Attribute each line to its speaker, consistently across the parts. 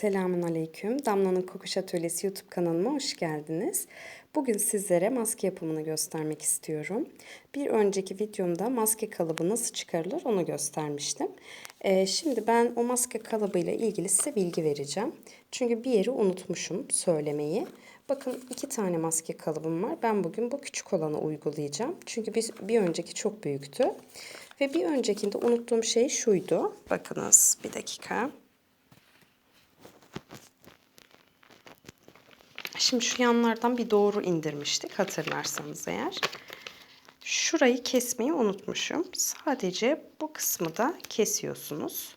Speaker 1: Selamun Aleyküm. Damla'nın Kokuş Atölyesi YouTube kanalıma hoş geldiniz. Bugün sizlere maske yapımını göstermek istiyorum. Bir önceki videomda maske kalıbı nasıl çıkarılır onu göstermiştim. Ee, şimdi ben o maske kalıbıyla ilgili size bilgi vereceğim. Çünkü bir yeri unutmuşum söylemeyi. Bakın iki tane maske kalıbım var. Ben bugün bu küçük olanı uygulayacağım. Çünkü bir, bir önceki çok büyüktü. Ve bir öncekinde unuttuğum şey şuydu. Bakınız bir dakika. Şimdi şu yanlardan bir doğru indirmiştik hatırlarsanız eğer. Şurayı kesmeyi unutmuşum. Sadece bu kısmı da kesiyorsunuz.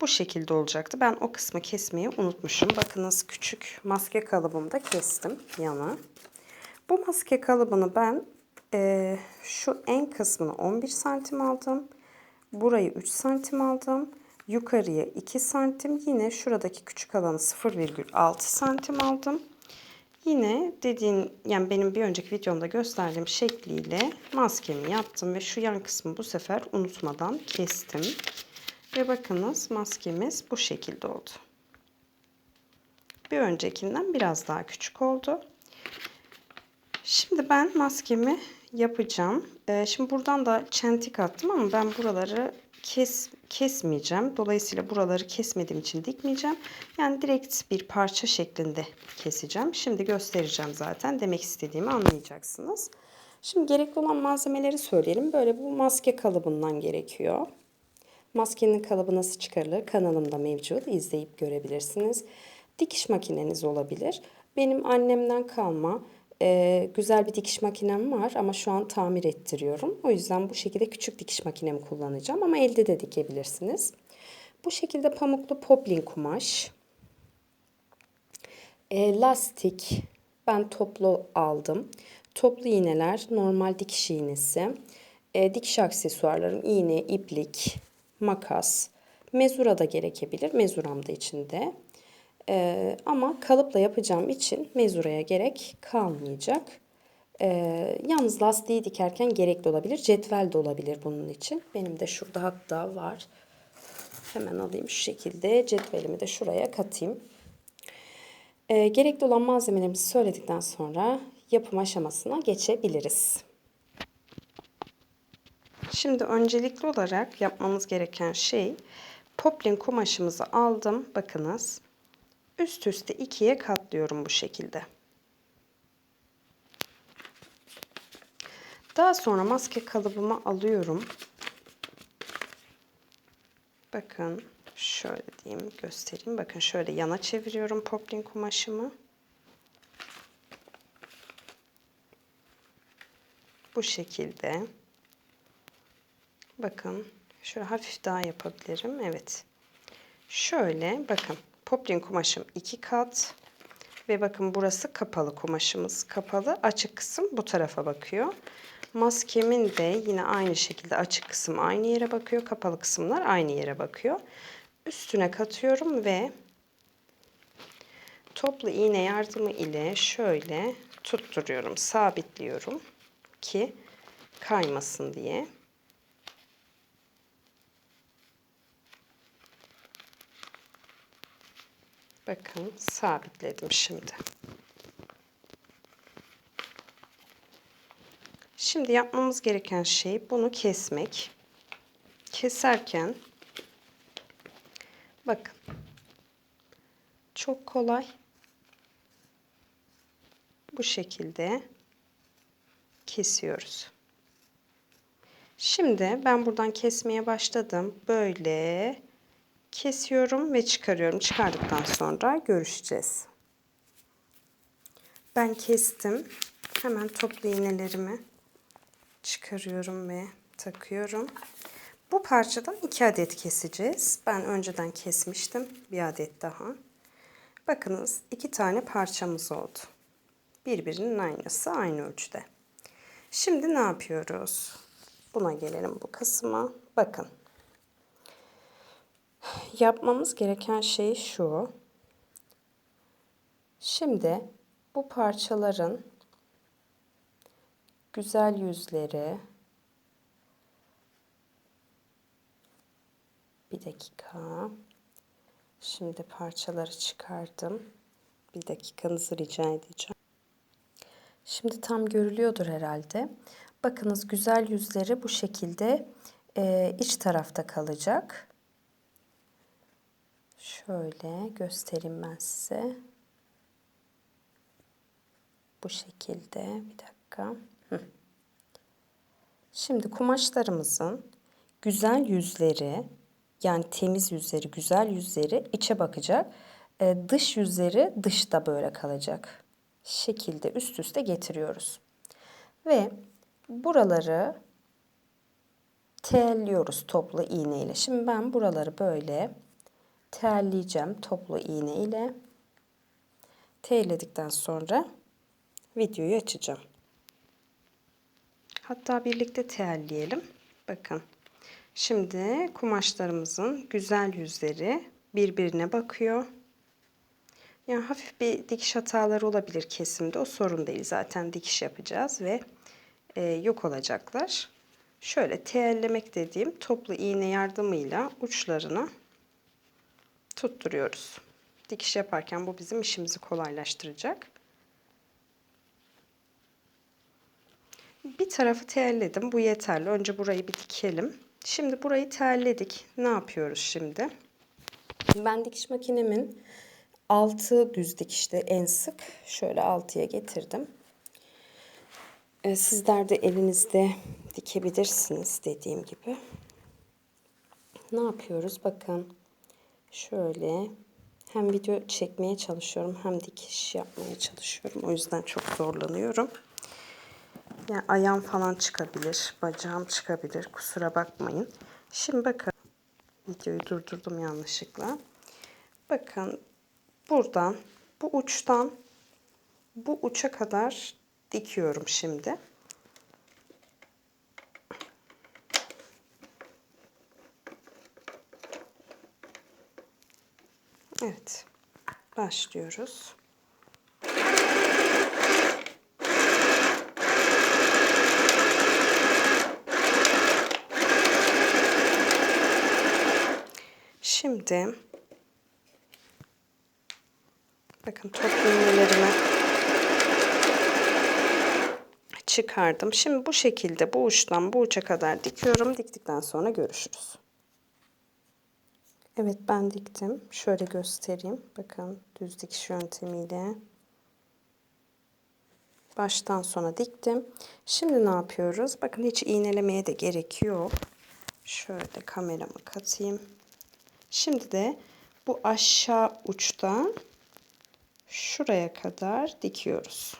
Speaker 1: Bu şekilde olacaktı. Ben o kısmı kesmeyi unutmuşum. Bakınız küçük maske kalıbımda kestim yana. Bu maske kalıbını ben e, şu en kısmını 11 santim aldım. Burayı 3 santim aldım. Yukarıya 2 santim. Yine şuradaki küçük alanı 0,6 santim aldım. Yine dediğin yani benim bir önceki videomda gösterdiğim şekliyle maskemi yaptım ve şu yan kısmı bu sefer unutmadan kestim. Ve bakınız maskemiz bu şekilde oldu. Bir öncekinden biraz daha küçük oldu. Şimdi ben maskemi yapacağım. Ee, şimdi buradan da çentik attım ama ben buraları kes, kesmeyeceğim. Dolayısıyla buraları kesmediğim için dikmeyeceğim. Yani direkt bir parça şeklinde keseceğim. Şimdi göstereceğim zaten. Demek istediğimi anlayacaksınız. Şimdi gerekli olan malzemeleri söyleyelim. Böyle bu maske kalıbından gerekiyor. Maskenin kalıbı nasıl çıkarılır kanalımda mevcut. İzleyip görebilirsiniz. Dikiş makineniz olabilir. Benim annemden kalma e, güzel bir dikiş makinem var ama şu an tamir ettiriyorum. O yüzden bu şekilde küçük dikiş makinemi kullanacağım ama elde de dikebilirsiniz. Bu şekilde pamuklu poplin kumaş, e, lastik, ben toplu aldım. Toplu iğneler, normal dikiş iğnesi, e, dikiş aksesuarlarım, iğne, iplik, makas, mezura da gerekebilir. Mezuram da içinde. Ee, ama kalıpla yapacağım için mezuraya gerek kalmayacak. Ee, yalnız lastiği dikerken gerekli olabilir. Cetvel de olabilir bunun için. Benim de şurada hatta var. Hemen alayım şu şekilde. Cetvelimi de şuraya katayım. Ee, gerekli olan malzemelerimizi söyledikten sonra yapım aşamasına geçebiliriz. Şimdi öncelikli olarak yapmamız gereken şey poplin kumaşımızı aldım. Bakınız üst üste ikiye katlıyorum bu şekilde. Daha sonra maske kalıbımı alıyorum. Bakın şöyle diyeyim göstereyim. Bakın şöyle yana çeviriyorum poplin kumaşımı. Bu şekilde. Bakın şöyle hafif daha yapabilirim. Evet. Şöyle bakın Poplin kumaşım iki kat. Ve bakın burası kapalı kumaşımız. Kapalı açık kısım bu tarafa bakıyor. Maskemin de yine aynı şekilde açık kısım aynı yere bakıyor. Kapalı kısımlar aynı yere bakıyor. Üstüne katıyorum ve toplu iğne yardımı ile şöyle tutturuyorum, sabitliyorum ki kaymasın diye. Bakın sabitledim şimdi. Şimdi yapmamız gereken şey bunu kesmek. Keserken bakın çok kolay. Bu şekilde kesiyoruz. Şimdi ben buradan kesmeye başladım. Böyle kesiyorum ve çıkarıyorum. Çıkardıktan sonra görüşeceğiz. Ben kestim. Hemen toplu iğnelerimi çıkarıyorum ve takıyorum. Bu parçadan iki adet keseceğiz. Ben önceden kesmiştim. Bir adet daha. Bakınız iki tane parçamız oldu. Birbirinin aynısı aynı ölçüde. Şimdi ne yapıyoruz? Buna gelelim bu kısma. Bakın Yapmamız gereken şey şu. Şimdi bu parçaların güzel yüzleri bir dakika Şimdi parçaları çıkardım. Bir dakikanızı rica edeceğim. Şimdi tam görülüyordur herhalde. Bakınız güzel yüzleri bu şekilde e, iç tarafta kalacak. Şöyle göstereyim ben size. Bu şekilde. Bir dakika. Şimdi kumaşlarımızın güzel yüzleri yani temiz yüzleri, güzel yüzleri içe bakacak. E, dış yüzleri dışta böyle kalacak. Şekilde üst üste getiriyoruz. Ve buraları terliyoruz toplu iğne ile. Şimdi ben buraları böyle terleyeceğim toplu iğne ile. Terledikten sonra videoyu açacağım. Hatta birlikte terleyelim. Bakın. Şimdi kumaşlarımızın güzel yüzleri birbirine bakıyor. Yani hafif bir dikiş hataları olabilir kesimde. O sorun değil. Zaten dikiş yapacağız ve e, yok olacaklar. Şöyle teyellemek dediğim toplu iğne yardımıyla uçlarını tutturuyoruz. Dikiş yaparken bu bizim işimizi kolaylaştıracak. Bir tarafı terledim. Bu yeterli. Önce burayı bir dikelim. Şimdi burayı terledik. Ne yapıyoruz şimdi? Ben dikiş makinemin altı düz dikişte en sık. Şöyle altıya getirdim. Ee, sizler de elinizde dikebilirsiniz dediğim gibi. Ne yapıyoruz? Bakın şöyle hem video çekmeye çalışıyorum hem dikiş yapmaya çalışıyorum. O yüzden çok zorlanıyorum. Yani ayağım falan çıkabilir, bacağım çıkabilir. Kusura bakmayın. Şimdi bakın. Videoyu durdurdum yanlışlıkla. Bakın buradan bu uçtan bu uça kadar dikiyorum şimdi. Evet. Başlıyoruz. Şimdi bakın top iğnelerimi çıkardım. Şimdi bu şekilde bu uçtan bu uça kadar dikiyorum. Diktikten sonra görüşürüz. Evet ben diktim. Şöyle göstereyim. Bakın düz dikiş yöntemiyle baştan sona diktim. Şimdi ne yapıyoruz? Bakın hiç iğnelemeye de gerek yok. Şöyle kameramı katayım. Şimdi de bu aşağı uçta şuraya kadar dikiyoruz.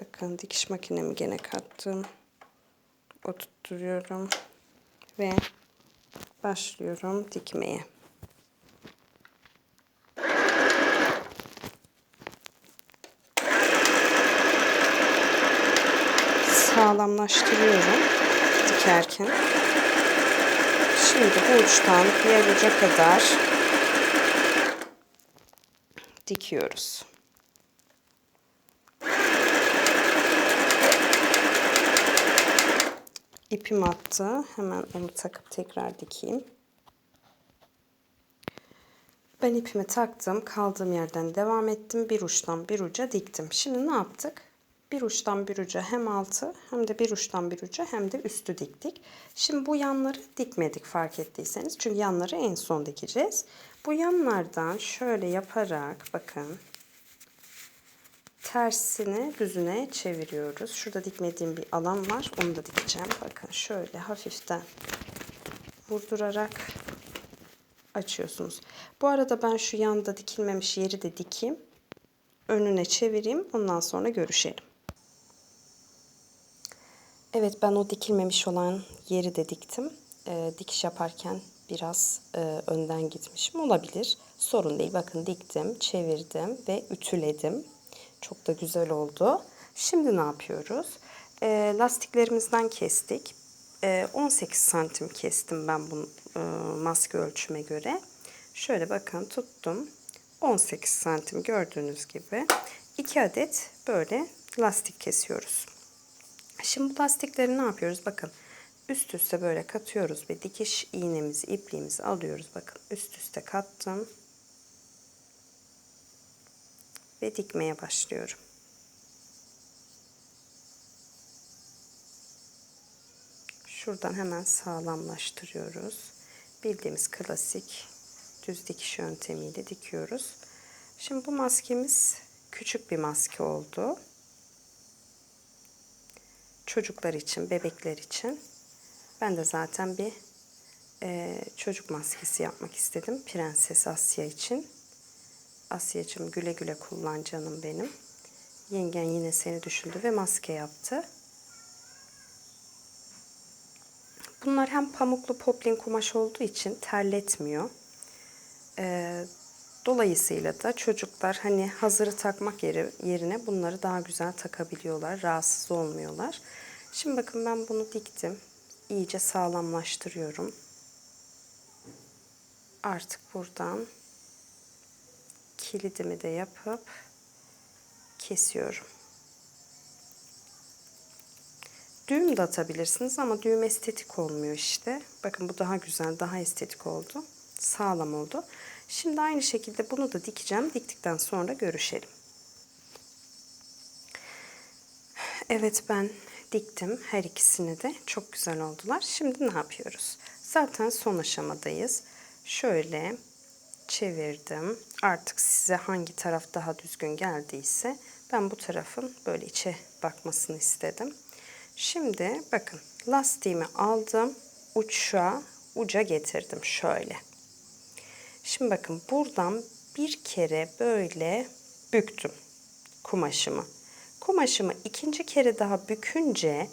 Speaker 1: Bakın dikiş makinemi gene kattım. Oturtuyorum ve başlıyorum dikmeye. sağlamlaştırıyorum dikerken. Şimdi bu uçtan diğer uca kadar dikiyoruz. İpim attı. Hemen onu takıp tekrar dikeyim. Ben ipimi taktım. Kaldığım yerden devam ettim. Bir uçtan bir uca diktim. Şimdi ne yaptık? bir uçtan bir uca hem altı hem de bir uçtan bir uca hem de üstü diktik. Şimdi bu yanları dikmedik fark ettiyseniz. Çünkü yanları en son dikeceğiz. Bu yanlardan şöyle yaparak bakın tersini düzüne çeviriyoruz. Şurada dikmediğim bir alan var. Onu da dikeceğim. Bakın şöyle hafiften vurdurarak açıyorsunuz. Bu arada ben şu yanda dikilmemiş yeri de dikeyim. Önüne çevireyim. Ondan sonra görüşelim. Evet ben o dikilmemiş olan yeri de diktim. E, dikiş yaparken biraz e, önden gitmişim olabilir. Sorun değil. Bakın diktim, çevirdim ve ütüledim. Çok da güzel oldu. Şimdi ne yapıyoruz? E, lastiklerimizden kestik. E, 18 santim kestim ben bu e, maske ölçüme göre. Şöyle bakın tuttum. 18 santim gördüğünüz gibi 2 adet böyle lastik kesiyoruz. Şimdi bu lastikleri ne yapıyoruz? Bakın Üst üste böyle katıyoruz ve dikiş iğnemizi, ipliğimizi alıyoruz. Bakın üst üste kattım. Ve dikmeye başlıyorum. Şuradan hemen sağlamlaştırıyoruz. Bildiğimiz klasik düz dikiş yöntemiyle dikiyoruz. Şimdi bu maskemiz küçük bir maske oldu. Çocuklar için, bebekler için. Ben de zaten bir e, çocuk maskesi yapmak istedim. Prenses Asya için. Asya'cığım güle güle kullan canım benim. Yengen yine seni düşündü ve maske yaptı. Bunlar hem pamuklu poplin kumaş olduğu için terletmiyor. Ee, dolayısıyla da çocuklar hani hazırı takmak yeri, yerine bunları daha güzel takabiliyorlar. Rahatsız olmuyorlar. Şimdi bakın ben bunu diktim. İyice sağlamlaştırıyorum. Artık buradan kilidimi de yapıp kesiyorum. Düğüm de atabilirsiniz ama düğüm estetik olmuyor işte. Bakın bu daha güzel, daha estetik oldu. Sağlam oldu. Şimdi aynı şekilde bunu da dikeceğim. Diktikten sonra görüşelim. Evet ben diktim her ikisini de. Çok güzel oldular. Şimdi ne yapıyoruz? Zaten son aşamadayız. Şöyle çevirdim. Artık size hangi taraf daha düzgün geldiyse ben bu tarafın böyle içe bakmasını istedim. Şimdi bakın lastiğimi aldım. Uça, uca getirdim şöyle. Şimdi bakın buradan bir kere böyle büktüm kumaşımı. Kumaşımı ikinci kere daha bükünce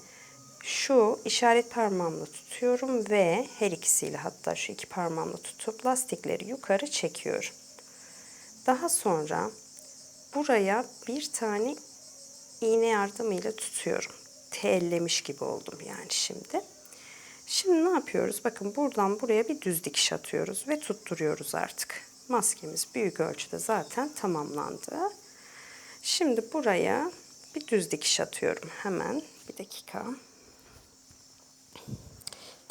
Speaker 1: şu işaret parmağımla tutuyorum ve her ikisiyle hatta şu iki parmağımla tutup lastikleri yukarı çekiyorum. Daha sonra buraya bir tane iğne yardımıyla tutuyorum. Tellemiş gibi oldum yani şimdi. Şimdi ne yapıyoruz? Bakın buradan buraya bir düz dikiş atıyoruz ve tutturuyoruz artık. Maskemiz büyük ölçüde zaten tamamlandı. Şimdi buraya bir düz dikiş atıyorum hemen. Bir dakika.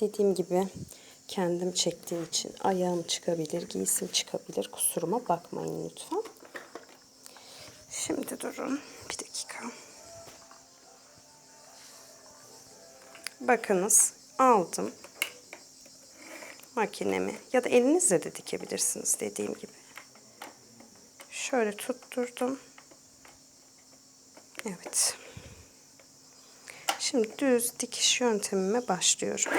Speaker 1: Dediğim gibi kendim çektiğim için ayağım çıkabilir, giysim çıkabilir. Kusuruma bakmayın lütfen. Şimdi durun. Bir dakika. Bakınız aldım makinemi ya da elinizle de dikebilirsiniz dediğim gibi. Şöyle tutturdum. Evet. Şimdi düz dikiş yöntemime başlıyorum.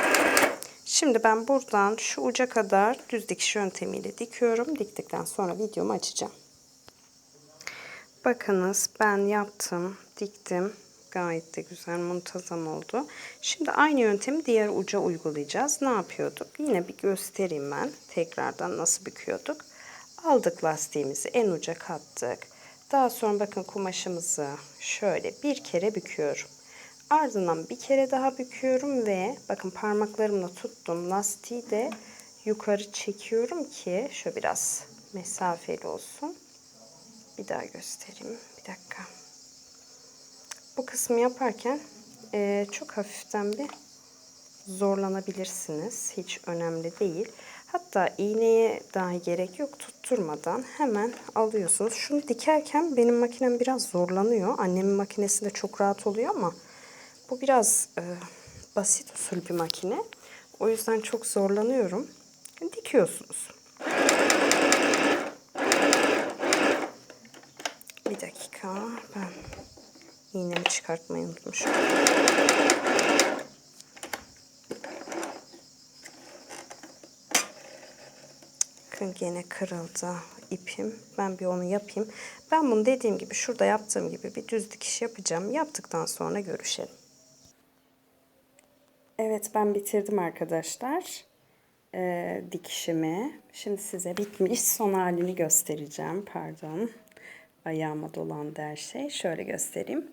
Speaker 1: Şimdi ben buradan şu uca kadar düz dikiş yöntemiyle dikiyorum. Diktikten sonra videomu açacağım. Bakınız ben yaptım, diktim. Gayet de güzel, muntazam oldu. Şimdi aynı yöntemi diğer uca uygulayacağız. Ne yapıyorduk? Yine bir göstereyim ben tekrardan nasıl büküyorduk. Aldık lastiğimizi en uca kattık. Daha sonra bakın kumaşımızı şöyle bir kere büküyorum. Ardından bir kere daha büküyorum ve bakın parmaklarımla tuttum lastiği de yukarı çekiyorum ki şöyle biraz mesafeli olsun. Bir daha göstereyim. Bir dakika. Bu kısmı yaparken e, çok hafiften bir zorlanabilirsiniz. Hiç önemli değil. Hatta iğneye dahi gerek yok tutturmadan hemen alıyorsunuz. Şunu dikerken benim makinem biraz zorlanıyor. Annemin makinesinde çok rahat oluyor ama bu biraz e, basit usul bir makine. O yüzden çok zorlanıyorum. Dikiyorsunuz. Bir dakika ben iğnemi çıkartmayı unutmuşum. Bakın gene kırıldı ipim. Ben bir onu yapayım. Ben bunu dediğim gibi şurada yaptığım gibi bir düz dikiş yapacağım. Yaptıktan sonra görüşelim. Evet ben bitirdim arkadaşlar. Ee, dikişimi. Şimdi size bitmiş son halini göstereceğim. Pardon. Ayağıma dolandı her şey. Şöyle göstereyim.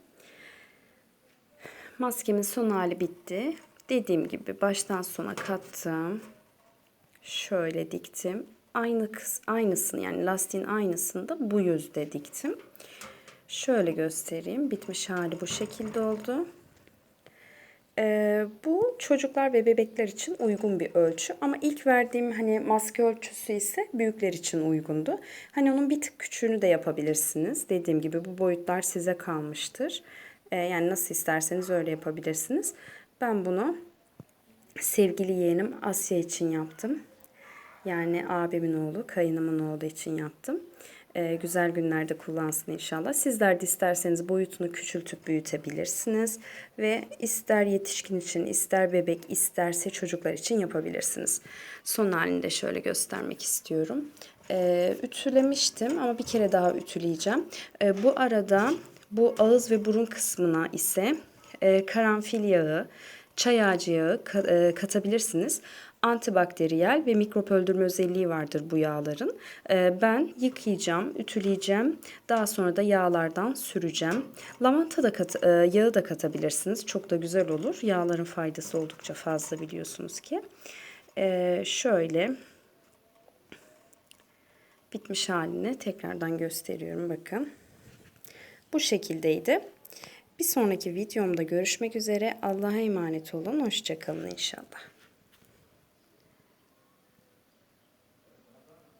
Speaker 1: Maskemin son hali bitti. Dediğim gibi baştan sona kattım. Şöyle diktim. Aynı kız aynısını yani lastiğin aynısını da bu yüzde diktim. Şöyle göstereyim. Bitmiş hali bu şekilde oldu. Ee, bu çocuklar ve bebekler için uygun bir ölçü ama ilk verdiğim hani maske ölçüsü ise büyükler için uygundu. Hani onun bir tık küçüğünü de yapabilirsiniz. Dediğim gibi bu boyutlar size kalmıştır. Ee, yani nasıl isterseniz öyle yapabilirsiniz. Ben bunu sevgili yeğenim Asya için yaptım. Yani abimin oğlu, kayınımın oğlu için yaptım. Ee, güzel günlerde kullansın inşallah. Sizler de isterseniz boyutunu küçültüp büyütebilirsiniz. Ve ister yetişkin için, ister bebek, isterse çocuklar için yapabilirsiniz. Son halini de şöyle göstermek istiyorum. Ee, ütülemiştim ama bir kere daha ütüleyeceğim. Ee, bu arada bu ağız ve burun kısmına ise e, karanfil yağı, çay ağacı yağı e, katabilirsiniz. Antibakteriyel ve mikrop öldürme özelliği vardır bu yağların. E, ben yıkayacağım, ütüleyeceğim. Daha sonra da yağlardan süreceğim. Lavanta da kat, e, yağı da katabilirsiniz. Çok da güzel olur. Yağların faydası oldukça fazla biliyorsunuz ki. E, şöyle bitmiş halini tekrardan gösteriyorum bakın. Bu şekildeydi. Bir sonraki videomda görüşmek üzere. Allah'a emanet olun. Hoşçakalın inşallah.